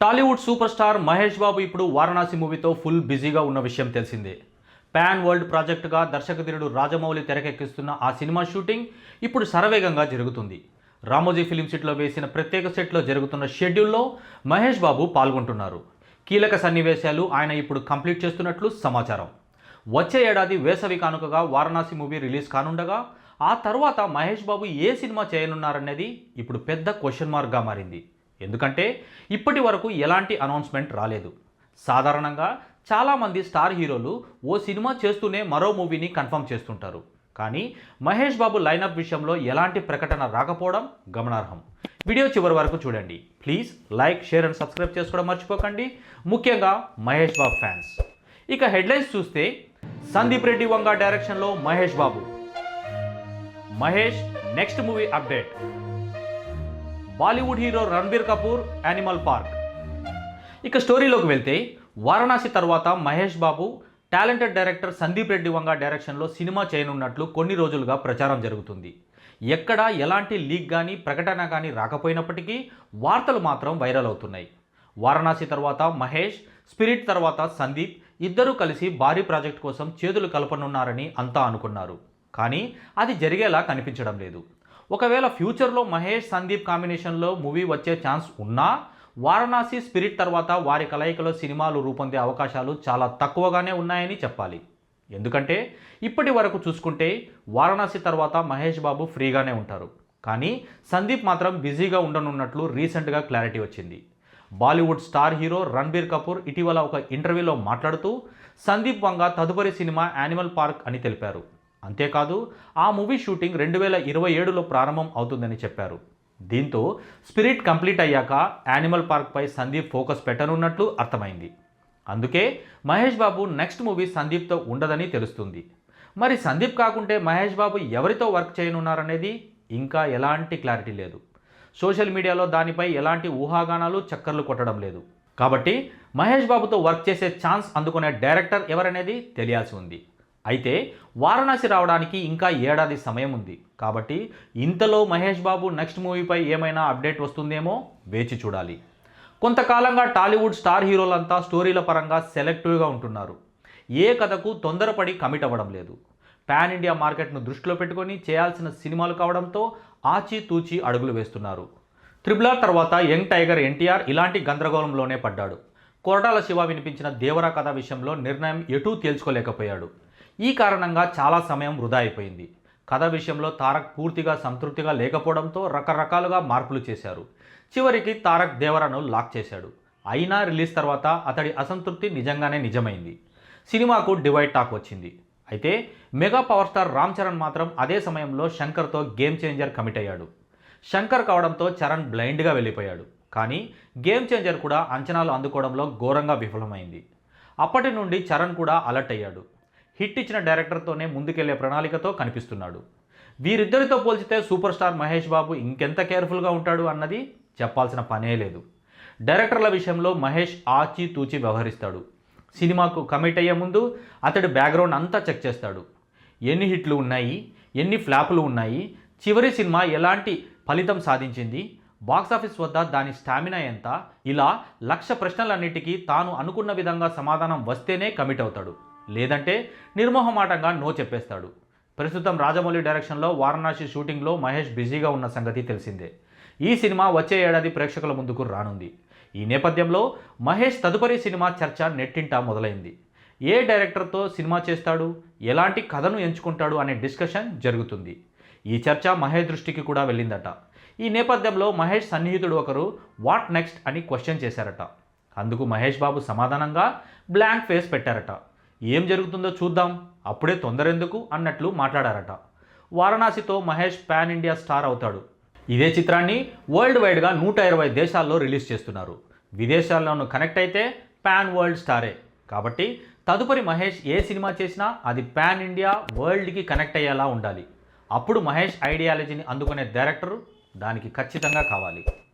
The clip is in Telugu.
Tollywood super star Mahesh Babu ఇప్పుడు వారణాసి మూవీతో ఫుల్ బిజీగా ఉన్న విషయం తెలిసిందే. ప్యాన్ వరల్డ్ ప్రాజెక్టుగా దర్శకధీరుడు రాజమౌళి తెరకెక్కిస్తున్న ఆ సినిమా షూటింగ్ ఇప్పుడు శరవేగంగా జరుగుతుంది. రామోజీ ఫిలిం సిటీలో వేసిన ప్రత్యేక సెట్లో జరుగుతున్న షెడ్యూల్లో మహేష్ బాబు పాల్గొంటున్నారు. కీలక సన్నివేశాలు ఆయన ఇప్పుడు కంప్లీట్ చేస్తున్నట్లు సమాచారం. వచ్చే ఏడాది వేసవి కానుకగా వారణాసి మూవీ రిలీజ్ కానుండగా ఆ తర్వాత మహేష్ బాబు ఏ సినిమా చేయనున్నారనేది ఇప్పుడు పెద్ద క్వశ్చన్ మార్క్గా మారింది. ఎందుకంటే ఇప్పటి వరకు ఎలాంటి అనౌన్స్మెంట్ రాలేదు. సాధారణంగా చాలామంది స్టార్ హీరోలు ఓ సినిమా చేస్తూనే మరో మూవీని కన్ఫర్మ్ చేస్తుంటారు. కానీ మహేష్ బాబు లైనప్ విషయంలో ఎలాంటి ప్రకటన రాకపోవడం గమనార్హం. వీడియో చివరి వరకు చూడండి. Please like share and subscribe చేసుకోవడం మర్చిపోకండి. ముఖ్యంగా మహేష్ బాబు ఫ్యాన్స్. ఇక హెడ్లైన్స్ చూస్తే సందీప్ రెడ్డి వంగ డైరెక్షన్లో Mahesh Babu. Mahesh next movie update. Bollywood hero Ranbir Kapoor Animal Park ఇక స్టోరీలోకి వెళ్తే వారణాసి తర్వాత మహేష్ బాబు టాలెంటెడ్ డైరెక్టర్ సందీప్ రెడ్డి వంగ డైరెక్షన్లో సినిమా చేయనున్నట్లు కొన్ని రోజులుగా ప్రచారం జరుగుతుంది. ఎక్కడ ఎలాంటి లీక్ కానీ ప్రకటన కానీ రాకపోయినప్పటికీ వార్తలు మాత్రం వైరల్ అవుతున్నాయి. వారణాసి తర్వాత మహేష్ స్పిరిట్ తర్వాత సందీప్ ఇద్దరూ కలిసి భారీ ప్రాజెక్ట్ కోసం చేతులు కలపనున్నారని అంతా అనుకున్నారు. కానీ అది జరిగేలా కనిపించడం లేదు. ఒకవేళ ఫ్యూచర్లో మహేష్ సందీప్ కాంబినేషన్లో మూవీ వచ్చే ఛాన్స్ ఉన్నా వారణాసి స్పిరిట్ తర్వాత వారి కలయికలో సినిమాలు రూపొందే అవకాశాలు చాలా తక్కువగానే ఉన్నాయని చెప్పాలి. ఎందుకంటే ఇప్పటి వరకు చూసుకుంటే వారణాసి తర్వాత మహేష్ బాబు ఫ్రీగానే ఉంటారు. కానీ సందీప్ మాత్రం బిజీగా ఉండనున్నట్లు రీసెంట్గా క్లారిటీ వచ్చింది. Bollywood star hero Ranbir Kapoor ఇటీవల ఒక ఇంటర్వ్యూలో మాట్లాడుతూ సందీప్ వంగ తదుపరి సినిమా యానిమల్ పార్క్ అని తెలిపారు. అంతేకాదు ఆ మూవీ షూటింగ్ రెండు వేల ఇరవై ఏడులో ప్రారంభం అవుతుందని చెప్పారు. దీంతో స్పిరిట్ కంప్లీట్ అయ్యాక యానిమల్ పార్క్పై సందీప్ ఫోకస్ పెట్టనున్నట్లు అర్థమైంది. అందుకే మహేష్ బాబు నెక్స్ట్ మూవీ సందీప్తో ఉండదని తెలుస్తుంది. మరి సందీప్ కాకుంటే మహేష్ బాబు ఎవరితో వర్క్ చేయనున్నారనేది ఇంకా ఎలాంటి క్లారిటీ లేదు. సోషల్ మీడియాలో దానిపై ఎలాంటి ఊహాగానాలు చక్కర్లు కొట్టడం లేదు. కాబట్టి మహేష్ బాబుతో వర్క్ చేసే ఛాన్స్ అందుకునే డైరెక్టర్ ఎవరనేది తెలియాల్సి ఉంది. అయితే వారణాసి రావడానికి ఇంకా ఏడాది సమయం ఉంది. కాబట్టి ఇంతలో మహేష్ బాబు నెక్స్ట్ మూవీపై ఏమైనా అప్డేట్ వస్తుందేమో వేచి చూడాలి. కొంతకాలంగా టాలీవుడ్ స్టార్ హీరోలంతా స్టోరీల పరంగా సెలెక్టివ్గా ఉంటున్నారు. ఏ కథకు తొందరపడి కమిట్ అవ్వడం లేదు. పాన్ ఇండియా మార్కెట్ను దృష్టిలో పెట్టుకొని చేయాల్సిన సినిమాలు కావడంతో ఆచితూచి అడుగులు వేస్తున్నారు. త్రిబుల్ ఆర్ తర్వాత యంగ్ టైగర్ ఎన్టీఆర్ ఇలాంటి గందరగోళంలోనే పడ్డాడు. కొరటాల శివ వినిపించిన దేవరా కథ విషయంలో నిర్ణయం ఎటూ తేల్చుకోలేకపోయాడు. ఈ కారణంగా చాలా సమయం వృధా అయిపోయింది. కథ విషయంలో తారక్ పూర్తిగా సంతృప్తిగా లేకపోవడంతో రకరకాలుగా మార్పులు చేశారు. చివరికి తారక్ దేవరను లాక్ చేశాడు. అయినా రిలీజ్ తర్వాత అతడి అసంతృప్తి నిజంగానే నిజమైంది. సినిమాకు డివైడ్ టాక్ వచ్చింది. అయితే mega power star Ram Charan మాత్రం అదే సమయంలో శంకర్తో గేమ్ చేంజర్ కమిట్ అయ్యాడు. శంకర్ కావడంతో చరణ్ బ్లైండ్గా వెళ్ళిపోయాడు. కానీ గేమ్ చేంజర్ కూడా అంచనాలు అందుకోవడంలో ఘోరంగా విఫలమైంది. అప్పటి నుండి చరణ్ కూడా అలర్ట్ అయ్యాడు. హిట్ ఇచ్చిన డైరెక్టర్తోనే ముందుకెళ్ళే ప్రణాళికతో కనిపిస్తున్నాడు. వీరిద్దరితో పోల్చితే సూపర్ స్టార్ మహేష్ బాబు ఇంకెంత కేర్ఫుల్గా ఉంటాడు అన్నది చెప్పాల్సిన పనే లేదు. డైరెక్టర్ల విషయంలో మహేష్ ఆచితూచి వ్యవహరిస్తాడు. సినిమాకు కమిట్ అయ్యే ముందు అతడి బ్యాక్గ్రౌండ్ అంతా చెక్ చేస్తాడు. ఎన్ని హిట్లు ఉన్నాయి ఎన్ని ఫ్లాపులు ఉన్నాయి చివరి సినిమా ఎలాంటి ఫలితం సాధించింది బాక్సాఫీస్ వద్ద దాని స్టామినా ఎంత ఇలా లక్ష ప్రశ్నలన్నిటికీ తాను అనుకున్న విధంగా సమాధానం వస్తేనే కమిట్ అవుతాడు. లేదంటే నిర్మోహమాటంగా నో చెప్పేస్తాడు. ప్రస్తుతం రాజమౌళి డైరెక్షన్లో వారణాసి షూటింగ్లో మహేష్ బిజీగా ఉన్న సంగతి తెలిసిందే. ఈ సినిమా వచ్చే ఏడాది ప్రేక్షకుల ముందుకు రానుంది. ఈ నేపథ్యంలో మహేష్ తదుపరి సినిమా చర్చ నెట్టింట మొదలైంది. ఏ డైరెక్టర్తో సినిమా చేస్తాడు? ఎలాంటి కథను ఎంచుకుంటాడు అనే డిస్కషన్ జరుగుతుంది. ఈ చర్చ మహేష్ దృష్టికి కూడా వెళ్ళిందట. ఈ నేపథ్యంలో మహేష్ సన్నిహితుడు ఒకరు వాట్ నెక్స్ట్ అని క్వశ్చన్ చేశారట. అందుకు మహేష్ బాబు సమాధానంగా బ్లాంక్ ఫేస్ పెట్టారట. ఏం జరుగుతుందో చూద్దాం. అప్పుడే తొందరెందుకు అన్నట్లు మాట్లాడారట. వారణాసితో మహేష్ పాన్ ఇండియా స్టార్ అవుతాడు. ఇదే చిత్రాన్ని వరల్డ్ వైడ్గా నూట ఇరవై దేశాల్లో రిలీజ్ చేస్తున్నారు. విదేశాల్లోనూ కనెక్ట్ అయితే పాన్ వరల్డ్ స్టారే. కాబట్టి తదుపరి మహేష్ ఏ సినిమా చేసినా అది పాన్ ఇండియా వరల్డ్కి కనెక్ట్ అయ్యేలా ఉండాలి. అప్పుడు మహేష్ ఐడియాలజీని అందుకునే డైరెక్టర్ దానికి ఖచ్చితంగా కావాలి.